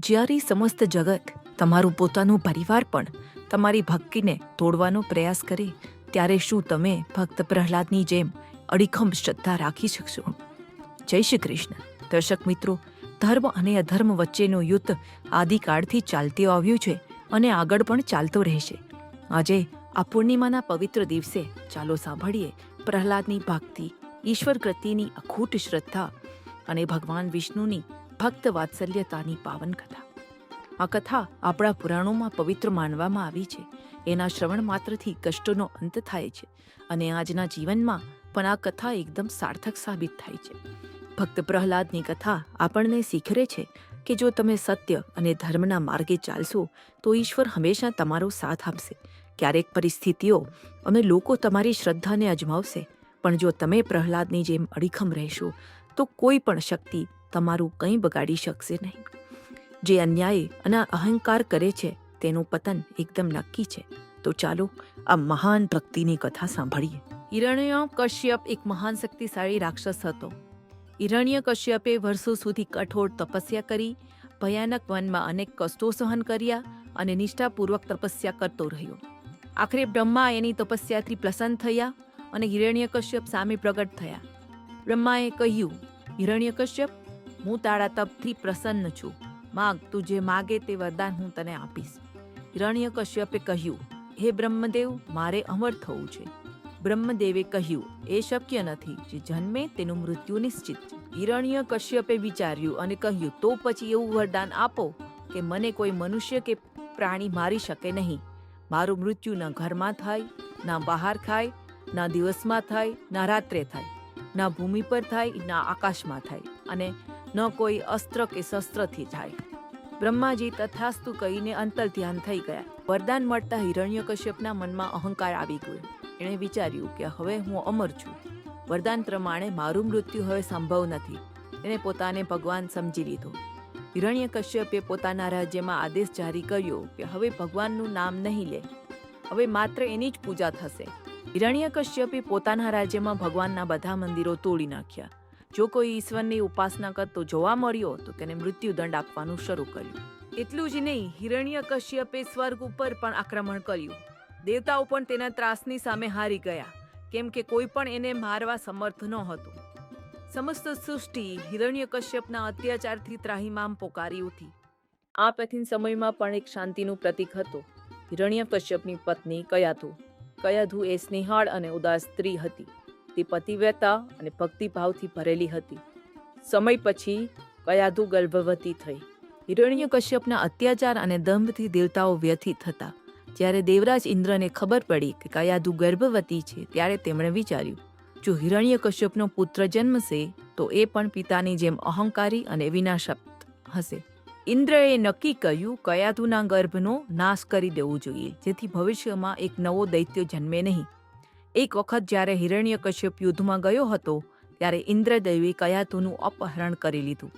જ્યારે સમસ્ત જગત તમારું પોતાનું પરિવાર પણ તમારી ભક્તિને તોડવાનો પ્રયાસ કરે, ત્યારે શું તમે ભક્ત પ્રહલાદની જેમ અડીખમ શ્રદ્ધા રાખી શકશો? જય શ્રી કૃષ્ણ. દર્શક મિત્રો, ધર્મ અને અધર્મ વચ્ચેનું યુદ્ધ આદિકાળથી ચાલતું આવ્યું છે અને આગળ પણ ચાલતો રહેશે. આજે આ પૂર્ણિમાના પવિત્ર દિવસે ચાલો સાંભળીએ પ્રહલાદની ભક્તિ, ઈશ્વર પ્રત્યેની અખૂટ શ્રદ્ધા અને ભગવાન વિષ્ણુની ભક્ત વાત્સલ્યતાની પાવન કથા. આ કથા આપણા પુરાણોમાં પવિત્ર માનવામાં આવી છે. એના શ્રવણ માત્રથી કષ્ટોનો અંત થાય છે અને આજના જીવનમાં પણ આ કથા એકદમ સાર્થક સાબિત થાય છે. ભક્ત પ્રહલાદની કથા આપણને શીખરે છે કે જો તમે સત્ય અને ધર્મના માર્ગે ચાલશો, તો ઈશ્વર હંમેશા તમારો સાથ આપશે. ક્યારેક પરિસ્થિતિઓ અને લોકો તમારી શ્રદ્ધાને અજમાવશે. પણ જો તમે પ્રહલાદની જેમ અડીખમ રહેશો, તો કોઈ પણ શક્તિ તમારું કંઈ બગાડી શકશે નહીં. જે અન્યાય અને અહંકાર કરે છે, તેનું પતન એકદમ નક્કી છે. તો ચાલો, આ મહાન ભક્તિની કથા સાંભળીએ. હિરણ્ય કશ્યપ એક મહાન શક્તિશાળી રાક્ષસ હતો. હિરણ્ય કશ્યપે વર્ષો સુધી કઠોર તપસ્યા કરી, ભયાનક વનમાં અનેક કષ્ટો સહન કર્યા અને નિષ્ઠાપૂર્વક તપસ્યા કરતો રહ્યો. આખરે બ્રહ્મા એની તપસ્યાથી પ્રસન્ન થયા અને હિરણ્યકશ્યપ સામે પ્રગટ થયા. બ્રહ્માએ કહ્યું હિરણ્યકશ્યપ હું તારા તપથી પ્રસન્ન છું. માગ, તું જે માગે તે વરદાન હું તને આપીશ. હિરણ્ય કશ્યપે કહ્યું, હે બ્રહ્મદેવ, મારે અમર થવું છે. બ્રહ્મદેવે કહ્યું, એ શક્ય નથી જે જન્મે તેનું મૃત્યુ નિશ્ચિત. છે હિરણ્ય કશ્યપે વિચાર્યું અને કહ્યું, તો પછી એવું વરદાન આપો કે મને કોઈ મનુષ્ય કે પ્રાણી મારી શકે નહીં. મારું મૃત્યુ ન ઘરમાં થાય, ના બહાર થાય, ના દિવસમાં થાય, ના રાત્રે થાય, ના ભૂમિ પર થાય, ના આકાશમાં થાય. અને ન કોઈ અસ્ત્ર કે શસ્ત્રથી થાય. બ્રહ્માજી તથાસ્તુ કહીને અંતર ધ્યાન થઈ ગયા. વરદાન મળતા હિરણ્યકશ્યપના મનમાં અહંકાર આવી ગયો. એણે વિચાર્યું કે હવે હું અમર છું. વરદાન પ્રમાણે મારું મૃત્યુ હવે સંભવ નથી. એણે પોતાને ભગવાન સમજી લીધો. હિરણ્યકશ્યપે પોતાના રાજ્યમાં આદેશ જારી કર્યો કે હવે ભગવાનનું નામ નહીં લે. હવે માત્ર એની જ પૂજા થશે. હિરણ્યકશ્યપે પોતાના રાજ્યમાં ભગવાનના બધા મંદિરો તોડી નાખ્યા. જો કોઈ ઈશ્વરની ઉપાસના કરતો જોવા મળ્યો, તો તેને મૃત્યુદંડ આપવાનું શરૂ કર્યું. એટલું જ નહીં, હિરણ્ય કશ્યપે સ્વર્ગ ઉપર પણ આક્રમણ કર્યું. દેવતાઓ પણ તેના ત્રાસની સામે હારી ગયા, કેમ કે કોઈ પણ એને મારવા સમર્થ ન હતું. સમસ્ત સૃષ્ટિ હિરણ્ય કશ્યપના અત્યાચારથી ત્રાહિમામ પોકારી ઉઠી. આ કઠિન સમયમાં પણ એક શાંતિનું પ્રતીક હતું. હિરણ્યકશ્યપની પત્ની કયાધુ. કયાધુ એ સ્નેહાળ અને ઉદાસ સ્ત્રી હતી. તે પતિવ્રતા અને ભક્તિભાવથી ભરેલી હતી. સમય પછી કયાધુ ગર્ભવતી થઈ. હિરણ્ય કશ્યપના અત્યાચાર અને દંભથી દેવતાઓ વ્યથિત હતા. જ્યારે દેવરાજ ઇન્દ્રને ખબર પડી કે કયાધુ ગર્ભવતી છે, ત્યારે તેમણે વિચાર્યું, જો હિરણ્ય કશ્યપનો પુત્ર જન્મશે, તો એ પણ પિતાની જેમ અહંકારી અને વિનાશક હશે. ઇન્દ્રએ નક્કી કર્યું, કયાધુના ગર્ભનો નાશ કરી દેવું જોઈએ, જેથી ભવિષ્યમાં એક નવો દૈત્ય જન્મે નહીં. એક વખત જ્યારે હિરણ્યકશ્યપ યુદ્ધમાં ગયો હતો, ત્યારે ઇન્દ્રદેવી કયાધુનું અપહરણ કરી લીધું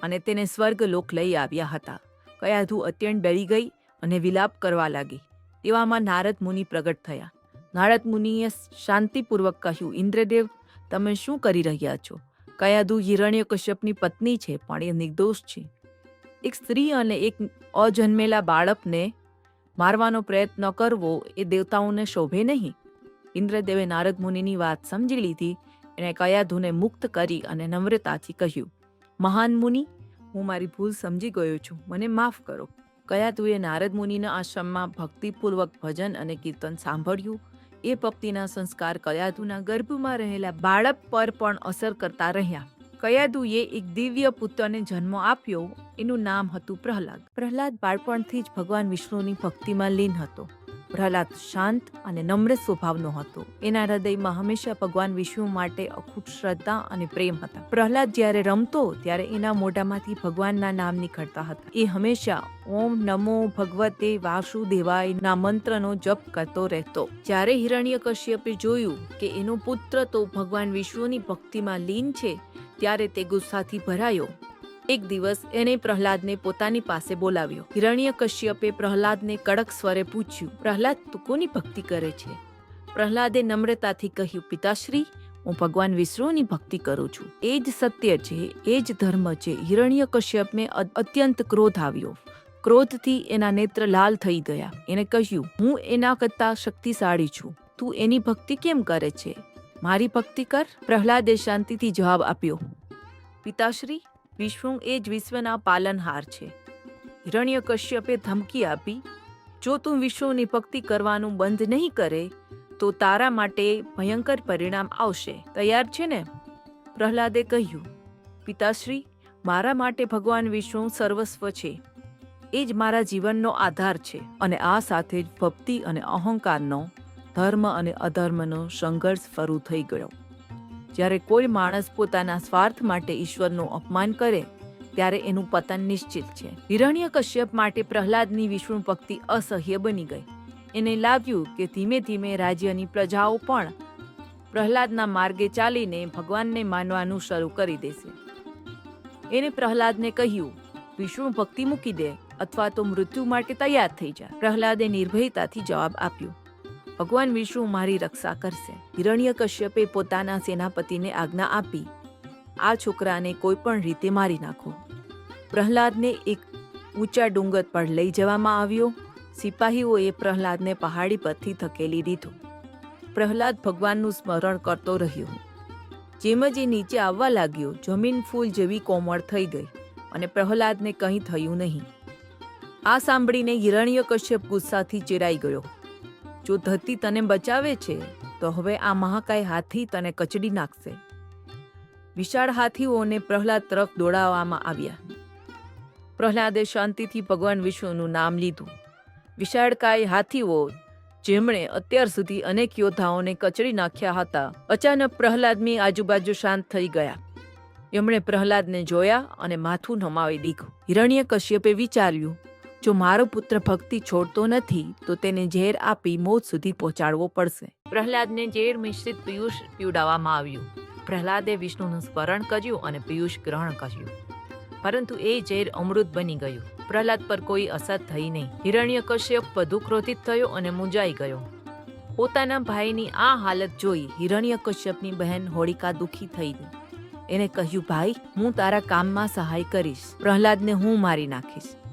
અને તેને સ્વર્ગલોક લઈ આવ્યા હતા. કયાધુ અત્યંત ડરી ગઈ અને વિલાપ કરવા લાગી. તેવામાં નારદ મુનિ પ્રગટ થયા. નારદ મુનિએ શાંતિપૂર્વક કહ્યું, ઇન્દ્રદેવ, તમે શું કરી રહ્યા છો? કયાધુ હિરણ્યકશ્યપની પત્ની છે, પણ એ નિર્દોષ છે. એક સ્ત્રી અને એક અજન્મેલા બાળકને મારવાનો પ્રયત્ન કરવો એ દેવતાઓને શોભે નહીં. ઇન્દ્રદેવે નારદ મુનિની વાત સમજી લીધી એણે કયાધુને મુક્ત કરી અને નમ્રતાથી કહ્યું, મહાન મુનિ, હું મારી ભૂલ સમજી ગયો છું. મને માફ કરો. કયાધુએ નારદ મુનિના આશ્રમમાં ભક્તિપૂર્વક ભજન અને કીર્તન સાંભળ્યું. એ ભક્તિના સંસ્કાર કયાધુના ગર્ભમાં રહેલા બાળક પર પણ અસર કરતા રહ્યા. કયાદુએ એક દિવ્ય પુત્રને જન્મ આપ્યો. એનું નામ હતું પ્રહલાદ. પ્રહલાદ બાળપણથી જ ભગવાન વિષ્ણુની ભક્તિમાં લીન હતો. પ્રહલાદ શાંત અને નમ્ર સ્વભાવનો હતો. એના હૃદયમાં હંમેશા ભગવાન વિષ્ણુ માટે અખૂટ શ્રદ્ધા અને પ્રેમ હતા. પ્રહલાદ જ્યારે રમતો, ત્યારે એના મોઢામાંથી ભગવાનના નામ નીકળતા હતા. એ હંમેશા ઓમ નમો ભગવતે વાસુદેવાય ના મંત્રનો જપ કરતો રહેતો. જ્યારે હિરણ્ય કશ્યપે જોયું કે એનો પુત્ર તો ભગવાન વિષ્ણુની ભક્તિમાં લીન છે, ત્યારે તે ગુસ્સાથી ભરાયો. એક દિવસ એને પ્રહલાદને પોતાની પાસે બોલાવ્યો. હિરણ્ય કશ્યપે પ્રહલાદને કડક સ્વરે પૂછ્યું, પ્રહલાદ, તું કોની ભક્તિ કરે છે? પ્રહલાદે નમ્રતાથી કહ્યું, પિતાશ્રી, હું ભગવાન વિષ્ણુની ભક્તિ કરું છું. એ જ સત્ય છે, એ જ ધર્મ છે. હિરણ્ય કશ્યપને અત્યંત ક્રોધ આવ્યો. ક્રોધથી એના નેત્ર લાલ થઈ ગયા. એને કહ્યું, હું એના કરતાં શક્તિશાળી છું. તું એની ભક્તિ કેમ કરે છે? મારી ભક્તિ કર. પ્રહલાદે શાંતિથી જવાબ આપ્યો, પિતાશ્રી વિષ્ણુ એ જ વિશ્વના પાલનહાર છે. હિરણ્ય કશ્યપે ધમકી આપી, જો તું વિષ્ણુની ભક્તિ કરવાનું બંધ નહીં કરે, તો તારા માટે ભયંકર પરિણામ આવશે. તૈયાર છે ને? પ્રહલાદે કહ્યું, પિતાશ્રી, મારા માટે ભગવાન વિષ્ણુ સર્વસ્વ છે. એ જ મારા જીવનનો આધાર છે અને આ સાથે જ ભક્તિ અને અહંકારનો, ધર્મ અને અધર્મનો સંઘર્ષ શરૂ થઈ ગયો. જ્યારે કોઈ માણસ પોતાના સ્વાર્થ માટે ઈશ્વરનું અપમાન કરે, ત્યારે એનું પતન નિશ્ચિત છે. હિરણ્ય કશ્યપ માટે પ્રહલાદની વિષ્ણુ ભક્તિ અસહ્ય બની ગઈ. એને લાગ્યું કે ધીમે ધીમે રાજ્યની પ્રજાઓ પણ પ્રહલાદના માર્ગે ચાલીને ભગવાનને માનવાનું શરૂ કરી દેશે. એને પ્રહલાદને કહ્યું, વિષ્ણુ ભક્તિ મૂકી દે અથવા તો મૃત્યુ માટે તૈયાર થઈ જા. પ્રહલાદે નિર્ભયતાથી જવાબ આપ્યો ભગવાન વિષ્ણુ મારી રક્ષા કરશે. હિરણ્ય કશ્યપે પોતાના સેનાપતિને આજ્ઞા આપી. આ છોકરાને કોઈ પણ રીતે મારી નાખો. પ્રહલાદને એક ઊંચા ડુંગર પર લઈ જવામાં આવ્યો. સિપાહીઓએ પ્રહલાદને પહાડી પરથી ધકેલી દીધો. પ્રહલાદ ભગવાનનું સ્મરણ કરતો રહ્યો. જેમ જ એ નીચે આવવા લાગ્યો, જમીન ફૂલ જેવી કોમળ થઈ ગઈ અને પ્રહલાદને કંઈ થયું નહીં. આ સાંભળીને હિરણ્ય કશ્યપ ગુસ્સાથી ચેરાઈ ગયો. જો ધરતી તને બચાવે છે, તો હવે આ મહાકાય હાથી તને કચડી નાખશે. વિશાળ હાથીઓને પ્રહલાદ તરફ દોડાવવામાં આવ્યા. પ્રહલાદે શાંતિથી ભગવાન વિષ્ણુનું નામ લીધું. વિશાળકાય હાથીઓ, જેમણે અત્યાર સુધી અનેક યોદ્ધાઓને કચડી નાખ્યા હતા, અચાનક પ્રહલાદની આજુબાજુ શાંત થઈ ગયા. એમણે પ્રહલાદને જોયા અને માથું નમાવી દીધું. હિરણ્ય કશ્યપે વિચાર્યું જો મારો પુત્ર ભક્તિ છોડતો નથી, તો તેને ઝેર આપી મોત સુધી પહોંચાડવો પડશે. પ્રહલાદને ઝેર મિશ્રિત પિયુષ પીવડાવવામાં આવ્યું. પ્રહલાદે વિષ્ણુનું સ્મરણ કર્યું અને પિયુષ ગ્રહણ કર્યું. પરંતુ એ ઝેર અમૃત બની ગયું. પ્રહલાદ પર કોઈ અસર થઈ નહીં. હિરણ્ય કશ્યપ વધુ ક્રોધિત થયો અને મૂંઝાઈ ગયો. પોતાના ભાઈની આ હાલત જોઈ હિરણ્ય કશ્યપની બહેન હોળિકા દુઃખી થઈ ગઈ. એને કહ્યું, ભાઈ, હું તારા કામમાં સહાય કરીશ. પ્રહલાદને હું મારી નાખીશ.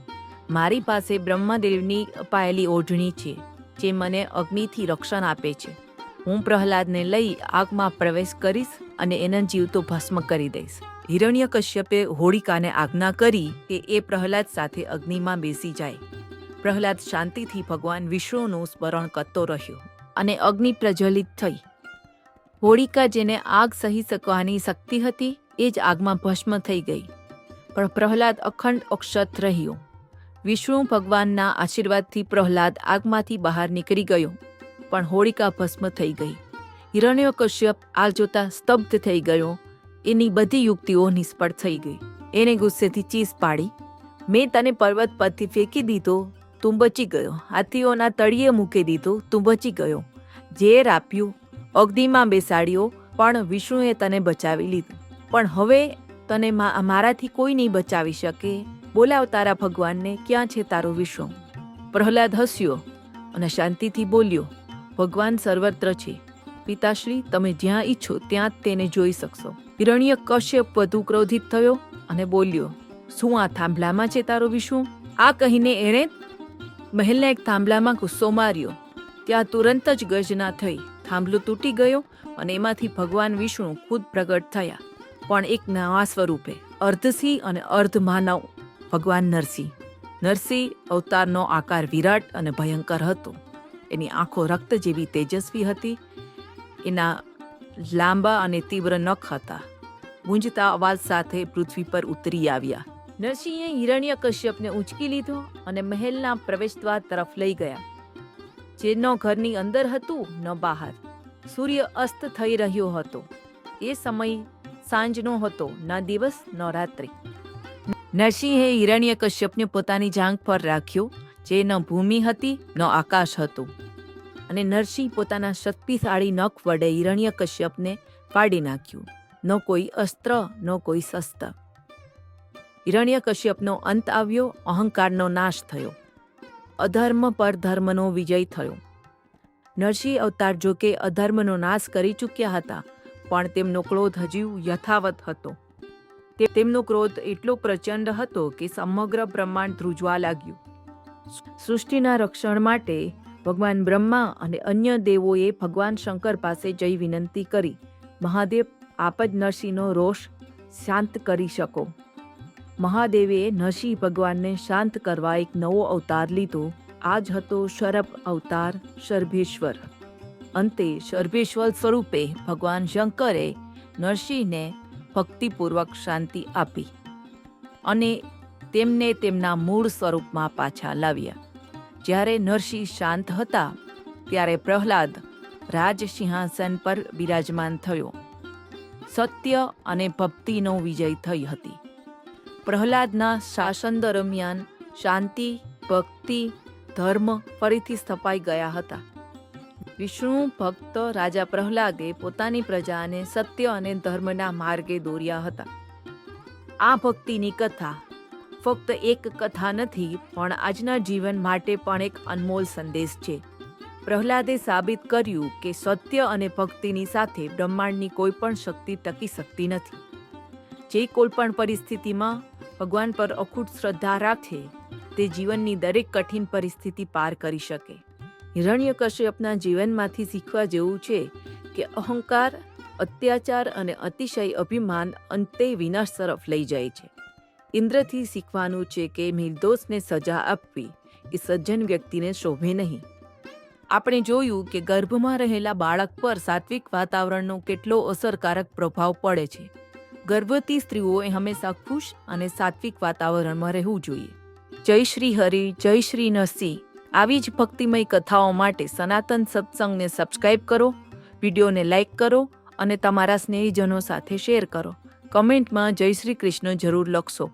મારી પાસે બ્રહ્મદેવની અપાયેલી ઓઢણી છે, જે મને અગ્નિથી રક્ષણ આપે છે. હું પ્રહલાદને લઈ આગમાં પ્રવેશ કરીશ અને એના જીવતો ભસ્મ કરી દઈશ. હિરણ્ય કશ્યપે હોળિકાને આજ્ઞા કરી કે એ પ્રહલાદ સાથે અગ્નિમાં બેસી જાય. પ્રહલાદ શાંતિથી ભગવાન વિષ્ણુનું સ્મરણ કરતો રહ્યો અને અગ્નિ પ્રજ્વલિત થઈ. હોળિકા જેને આગ સહી શકવાની શક્તિ હતી, એ જ આગમાં ભસ્મ થઈ ગઈ. પણ પ્રહલાદ અખંડ અક્ષત રહ્યો. વિષ્ણુ ભગવાનના આશીર્વાદથી પ્રહલાદ આગમાંથી બહાર નીકળી ગયો, પણ હોળિકા ભસ્મ થઈ ગઈ. હિરણ્ય કશ્યપ આ જોતા સ્તબ્ધ થઈ ગયો. એની બધી યુક્તિઓ નિષ્ફળ થઈ ગઈ. એને ગુસ્સેથી ચીસ પાડી. મેં તને પર્વત પરથી ફેંકી દીધો, તું બચી ગયો. હાથીઓના તળિયે મૂકી દીધો, તું બચી ગયો. ઝેર આપ્યું, અગ્નિમાં બેસાડ્યો, પણ વિષ્ણુએ તને બચાવી લીધું. પણ હવે તને મારાથી કોઈ નહીં બચાવી શકે. બોલાવ તારા ભગવાનને ક્યાં છે તારો વિષ્ણુ પ્રહલાદ હસ્યો અને શાંતિથી બોલ્યો, ભગવાન સર્વત્ર છે. પિતાશ્રી, તમે જ્યાં ઈચ્છો ત્યાં જ તેને જોઈ શકશો. હિરણ્ય કશ્યપ વધુ ક્રોધિત થયો અને બોલ્યો, શું આ થાંભલામાં છે તારો વિષ્ણુ આ કહીને એણે મહેલના એક થાંભલામાં ગુસ્સો માર્યો. ત્યાં તુરંત જ ગજના થઈ. થાંભલું તૂટી ગયો અને એમાંથી ભગવાન વિષ્ણુ ખુદ પ્રગટ થયા. પણ એક નવા સ્વરૂપે અર્ધસિંહ અને અર્ધ માનવ ભગવાન નરસિંહ. નરસિંહ અવતારનો આકાર વિરાટ અને ભયંકર હતો. એની આંખો રક્ત જેવી તેજસ્વી હતી. એના લાંબા અને તીવ્ર નખ હતા. ગુંજતા અવાજ સાથે પૃથ્વી પર ઉતરી આવ્યા. નરસિંહે હિરણ્ય કશ્યપને ઉંચકી લીધો અને મહેલના પ્રવેશદ્વાર તરફ લઈ ગયા. જે ન ઘરની અંદર હતું, ન બહાર. સૂર્ય અસ્ત થઈ રહ્યો હતો. એ સમય સાંજનો હતો, ન દિવસ, ન રાત્રિ. નરસિંહે હિરણ્ય કશ્યપને પોતાની જાંઘ પર રાખ્યો, જે ન ભૂમિ હતી, ન આકાશ હતું. અને નરસિંહ પોતાના શક્તિશાળી નખ વડે હિરણ્ય કશ્યપને ફાડી નાખ્યું. ન કોઈ અસ્ત્ર, ન કોઈ શસ્ત્ર. હિરણ્ય કશ્યપનો અંત આવ્યો, અહંકારનો નાશ થયો. અધર્મ પર ધર્મનો વિજય થયો. નરસિંહ અવતાર જોકે અધર્મનો નાશ કરી ચૂક્યા હતા, પણ તેમનો ક્રોધ હજુ યથાવત હતો. તેમનો ક્રોધ એટલો પ્રચંડ હતો કે સમગ્ર બ્રહ્માંડ ધ્રુજવા લાગ્યું. સૃષ્ટિના રક્ષણ માટે ભગવાન બ્રહ્મા અને અન્ય દેવોએ ભગવાન શંકર પાસે જઈ વિનંતી કરી, મહાદેવ, આપ જ નરસિંહનો રોષ શાંત કરી શકો. મહાદેવે નરસિંહ ભગવાનને શાંત કરવા એક નવો અવતાર લીધો. આ જ હતો શરભ અવતાર શર્ભેશ્વર. અંતે શર્ભેશ્વર સ્વરૂપે ભગવાન શંકરે નરસિંહને ભક્તિપૂર્વક શાંતિ આપી અને તેમને તેમના મૂળ સ્વરૂપમાં પાછા લાવ્યા. જ્યારે નરસિંહ શાંત હતા, ત્યારે પ્રહલાદ રાજસિંહાસન પર બિરાજમાન થયો. સત્ય અને ભક્તિનો વિજય થઈ હતી. પ્રહલાદના શાસન દરમિયાન શાંતિ, ભક્તિ, ધર્મ ફરીથી સ્થપાઈ ગયા હતા. વિષ્ણુ, ભક્ત, રાજા પ્રહલાદે પોતાની પ્રજાને સત્ય અને ધર્મના માર્ગે દોર્યા હતા. આ ભક્તિની કથા ફક્ત એક કથા નથી, પણ આજના જીવન માટે પણ એક અનમોલ સંદેશ છે. પ્રહલાદે સાબિત કર્યું કે સત્ય અને ભક્તિની સાથે બ્રહ્માંડની કોઈ પણ શક્તિ ટકી શકતી નથી. જે કોઈ પણ પરિસ્થિતિમાં ભગવાન પર અખૂટ શ્રદ્ધા રાખે, તે જીવનની દરેક કઠિન પરિસ્થિતિ પાર કરી શકે. હિરણ્યકશ્યપના જીવનમાંથી શીખવા જેવું છે કે અહંકાર, અત્યાચાર અને અતિશય અભિમાન અંતે વિનાશ તરફ લઈ જાય છે. ઇન્દ્રથી શીખવાનું છે કે નિર્દોષને સજા આપવી એ સજ્જન વ્યક્તિને શોભે નહીં. આપણે જોયું કે ગર્ભમાં રહેલા બાળક પર સાત્વિક વાતાવરણનો કેટલો અસરકારક પ્રભાવ પડે છે. ગર્ભવતી સ્ત્રીઓએ હંમેશા ખુશ અને સાત્વિક વાતાવરણમાં રહેવું જોઈએ. જય શ્રી હરિ, જય શ્રી નરસિંહ. આવી જ ભક્તિમય કથાઓ માટે સનાતન સત્સંગને સબસ્ક્રાઇબ કરો, વિડીયોને લાઇક કરો અને તમારા સ્નેહીજનો સાથે શેર કરો. કમેન્ટમાં જય શ્રી કૃષ્ણ જરૂર લખશો.